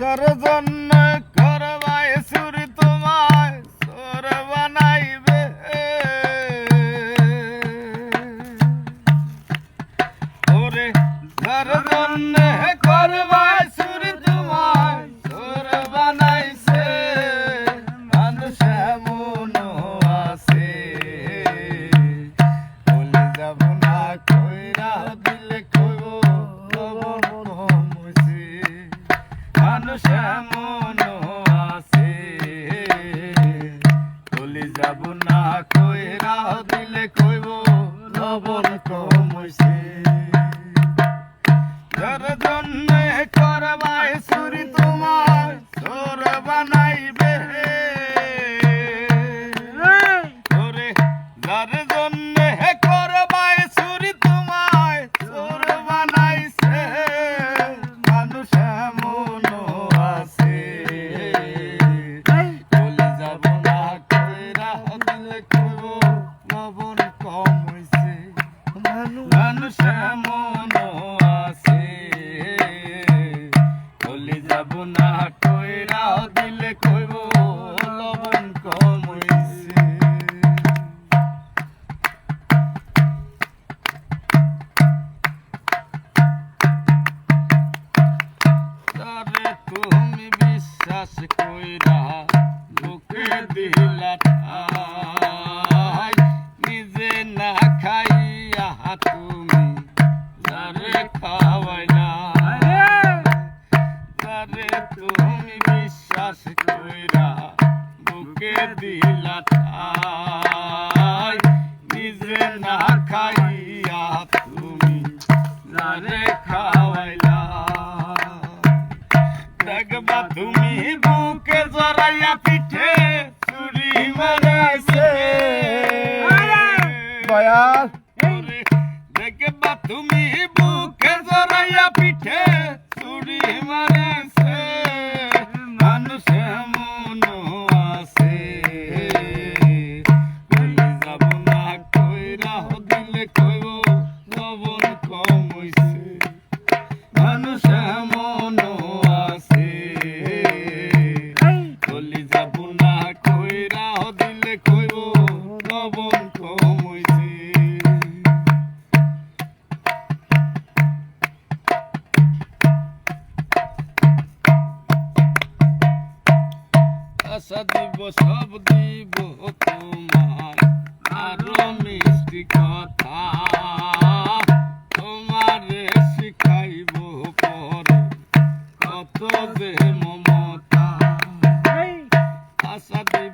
কার জন্য মানুষ মন যাব না কইরাও দিলে কইব, লবণ কমইছে তারে তুমি বিশ্বাস কইরা লোকে দিলা না খাইয়া তুমি জানে খাওয়াইলা। দেখবা তুমি বুকে জড়াইয়া পিঠে চুরি মারাইছে। দয়াল। দেখবা তুমি বুক মানুষ যাব না কইরা দিলে কইব লবণ কমইছে সব দিব তোমার। আরও মিষ্টি কথা।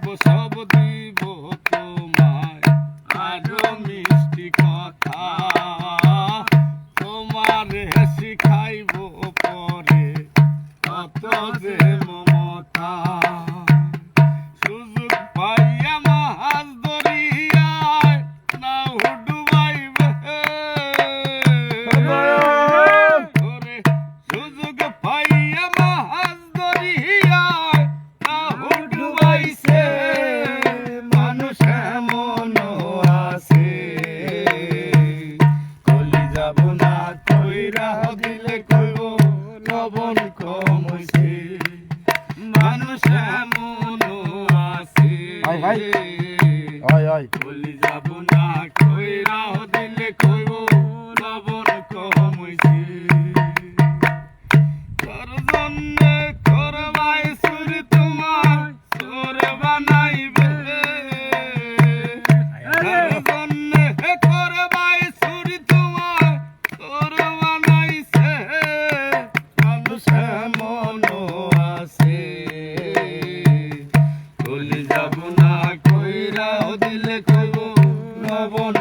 vou só. ভাই। হয় হয় বন